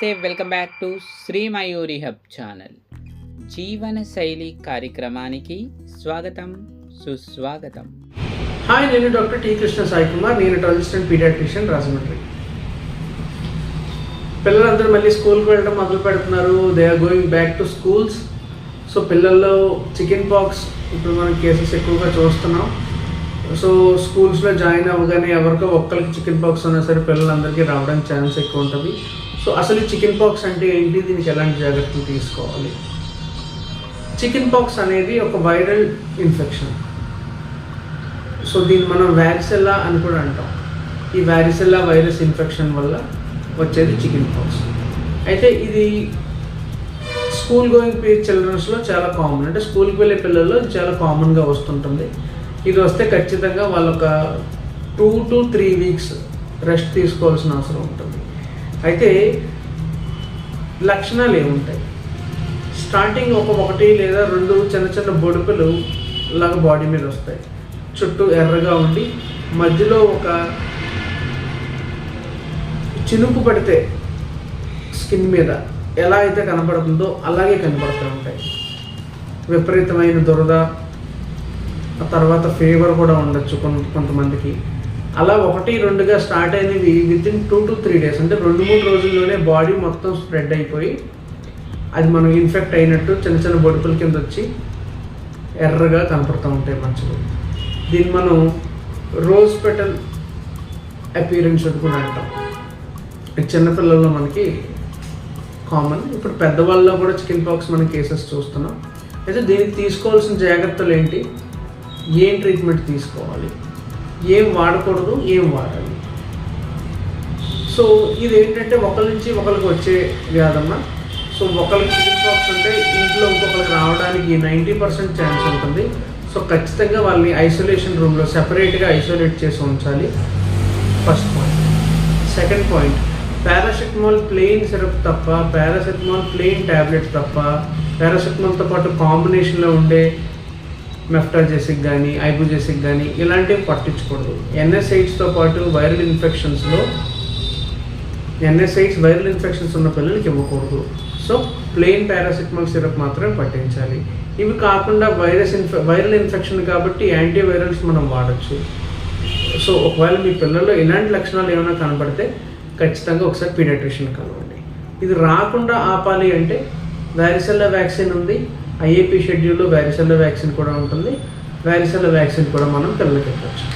నమస్తే welcome back to Sri Mayuri hub channel. జీవన శైలి కార్యక్రమానికి స్వాగతం సుస్వాగతం. హాయ్ నేను డాక్టర్ టి కృష్ణ సాయి కుమార్ నేను అసిస్టెంట్ పీడియాట్రిషియన్ రాజమండ్రి. పిల్లలందరూ మళ్ళీ స్కూల్కి వెళ్ళడం మొదలు పెడుతున్నారు. They are going back to schools so పిల్లల్లో చికెన్ పాక్స్ ఇప్పుడు మనం కేసెస్ ఎక్కువగా చూస్తున్నాం. సో స్కూల్స్లో జాయిన్ అవ్వగానే ఎవరికో ఒక్కరికి చికెన్ పాక్స్ ఉన్నా సరే పిల్లలందరికీ రావడానికి ఛాన్స్ ఎక్కువ ఉంటుంది. సో అసలు చికెన్ పాక్స్ అంటే ఏంటి? దీనికి ఎలాంటి జాగ్రత్తలు తీసుకోవాలి? చికెన్ పాక్స్ అనేది ఒక వైరల్ ఇన్ఫెక్షన్. సో దీన్ని మనం వ్యారిసెల్లా అని కూడా అంటాం. ఈ వ్యారిసెల్లా వైరస్ ఇన్ఫెక్షన్ వల్ల వచ్చేది చికెన్ పాక్స్. అయితే ఇది స్కూల్ గోయింగ్ పీ చిల్డ్రన్స్లో చాలా కామన్. అంటే స్కూల్కి వెళ్ళే పిల్లల్లో చాలా కామన్గా వస్తుంటుంది. ఇది వస్తే ఖచ్చితంగా వాళ్ళొక two to three weeks rest తీసుకోవాల్సిన అవసరం ఉంటుంది. అయితే లక్షణాలు ఏముంటాయి? స్టార్టింగ్ ఒక ఒకటి లేదా రెండు చిన్న చిన్న బొడుపులు లాగా బాడీ మీద వస్తాయి. చుట్టూ ఎర్రగా ఉండి మధ్యలో ఒక చినుకు పడితే స్కిన్ మీద ఎలా అయితే కనపడుతుందో అలాగే కనపడుతూ ఉంటాయి. విపరీతమైన దురద ఆ తర్వాత ఫీవర్ కూడా ఉండొచ్చు కొంత కొంతమందికి. అలా ఒకటి రెండుగా స్టార్ట్ అయినవి within two to three days అంటే రెండు మూడు రోజుల్లోనే బాడీ మొత్తం స్ప్రెడ్ అయిపోయి అది మనం ఇన్ఫెక్ట్ అయినట్టు చిన్న చిన్న బొడుపుల కింద వచ్చి ఎర్రగా కనపడుతూ ఉంటాయి మంచులు దీన్ని మనం రోజ్ పెటల్ అపీరెన్స్ అని కూడా అంటాం. చిన్నపిల్లల్లో మనకి కామన్ ఇప్పుడు పెద్దవాళ్ళలో కూడా చికెన్ పాక్స్ మన కేసెస్ చూస్తున్నాం. అయితే దీనికి తీసుకోవాల్సిన జాగ్రత్తలు ఏంటి? ఏం ట్రీట్మెంట్ తీసుకోవాలి? ఏం వాడకూడదు ఏం వాడాలి సో ఇది ఏంటంటే ఒకరి నుంచి ఒకరికి వచ్చే వ్యాధమ్మ. సో ఒకరికి చికెన్ పాక్స్ అంటే ఇంట్లో ఇంకొకరికి రావడానికి నైంటీ పర్సెంట్ ఛాన్స్ ఉంటుంది. సో ఖచ్చితంగా వాళ్ళని ఐసోలేషన్ రూమ్లో సెపరేట్గా ఐసోలేట్ చేసి ఉంచాలి. First point second point paracetamol plain syrup తప్ప పారాసెటమాల్ ప్లెయిన్ ట్యాబ్లెట్ తప్ప పారాసెటమాల్తో పాటు కాంబినేషన్లో ఉండే మెఫ్టాజెసిక్ కానీ ఐబుజెసిక్ కానీ ఇలాంటివి పట్టించకూడదు. ఎన్ఎస్ఐడ్స్తో పాటు వైరల్ ఇన్ఫెక్షన్స్లో ఎన్ఎస్ఐడ్స్ వైరల్ ఇన్ఫెక్షన్స్ ఉన్న పిల్లలకి ఇవ్వకూడదు. సో ప్లెయిన్ పారాసిటమాల్ సిరప్ మాత్రమే పట్టించాలి. ఇవి కాకుండా వైరస్ ఇన్ఫె వైరల్ ఇన్ఫెక్షన్ కాబట్టి యాంటీవైరల్స్ మనం వాడచ్చు. సో ఒకవేళ మీ పిల్లల్లో ఇలాంటి లక్షణాలు ఏమైనా కనబడితే ఖచ్చితంగా ఒకసారి పీడియాట్రిషియన్ కలవండి. ఇది రాకుండా ఆపాలి అంటే వ్యారిసెల్లా వ్యాక్సిన్ ఉంది ఐఏపీ షెడ్యూల్లో వ్యారిసెల్లా వ్యాక్సిన్ కూడా ఉంటుంది. వ్యారిసెల్లా వ్యాక్సిన్ కూడా మనం పిల్లలకి ఇవ్వచ్చు.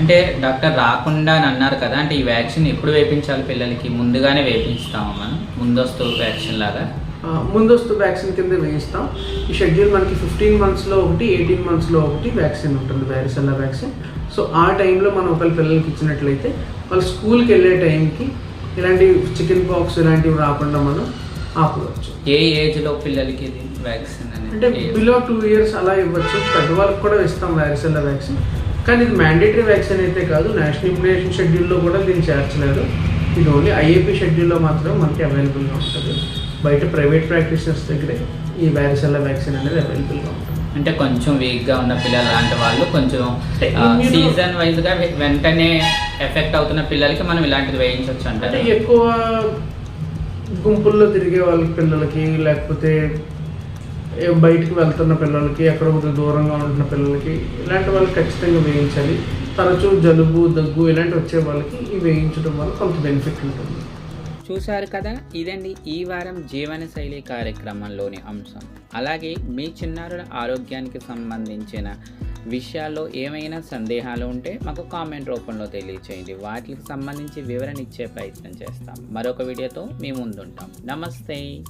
అంటే డాక్టర్ రాకుండా అని అన్నారు కదా అంటే ఈ వ్యాక్సిన్ ఎప్పుడు వేయించాలి పిల్లలకి? ముందుగానే వేయించుతామా మనం? ముందస్తు వ్యాక్సిన్ లాగా? ముందస్తు వ్యాక్సిన్ కింద వేయిస్తాం. ఈ షెడ్యూల్ మనకి ఫిఫ్టీన్ మంత్స్లో ఒకటి ఎయిటీన్ మంత్స్లో ఒకటి వ్యాక్సిన్ ఉంటుంది వ్యారిసెల్లా వ్యాక్సిన్. సో ఆ టైంలో మనం ఒకరి పిల్లలకి ఇచ్చినట్లయితే వాళ్ళు స్కూల్కి వెళ్ళే టైంకి ఇలాంటి చికెన్ పాక్స్ ఇలాంటివి రాకుండా మనం ఆపవచ్చు. ఏ ఏజ్లో పిల్లలకి ఇది వ్యాక్సిన్ అంటే బిలో టూ ఇయర్స్ అలా ఇవ్వచ్చు. పెద్దవాళ్ళకి కూడా ఇస్తాం వ్యారిసెల్లా వ్యాక్సిన్. కానీ ఇది మ్యాండేటరీ వ్యాక్సిన్ అయితే కాదు. నేషనల్ ఇమ్యునేషన్ షెడ్యూల్లో కూడా దీన్ని చేర్చలేదు. ఇది ఓన్లీ ఐఏపీ షెడ్యూల్లో మాత్రమే మనకి అవైలబుల్గా ఉంటుంది. బయట ప్రైవేట్ ప్రాక్టీషనర్స్ దగ్గరే ఈ వ్యారిసెల్లా వ్యాక్సిన్ అనేది అవైలబుల్గా ఉంటుంది. అంటే కొంచెం వీక్గా ఉన్న పిల్లలు లాంటి వాళ్ళు కొంచెం సీజన్ వైజ్గా వెంటనే ఎఫెక్ట్ అవుతున్న పిల్లలకి మనం ఇలాంటిది వేయించవచ్చు అంటే ఎక్కువ గుంపుల్లో తిరిగే వాళ్ళకి పిల్లలకి లేకపోతే బయటికి వెళ్తున్న పిల్లలకి ఎక్కడ కొద్దిగా దూరంగా ఉంటున్న పిల్లలకి ఇలాంటి వాళ్ళకి ఖచ్చితంగా వేయించాలి. తరచూ జలుబు దగ్గు ఇలాంటి వచ్చే వాళ్ళకి ఈ వేయించడం వల్ల కొంత బెనిఫిట్ ఉంటుంది. చూశారు కదా ఇదండి ఈ వారం జీవనశైలి కార్యక్రమంలోని అంశం. అలాగే మీ చిన్నారుల ఆరోగ్యానికి సంబంధించిన విషయాల్లో ఏమైనా సందేహాలు ఉంటే మాకు కామెంట్ రూపంలో తెలియచేయండి. వాటికి సంబంధించి వివరణ ఇచ్చే ప్రయత్నం చేస్తాం. మరొక వీడియోతో మీ ముందుంటాం. నమస్తే.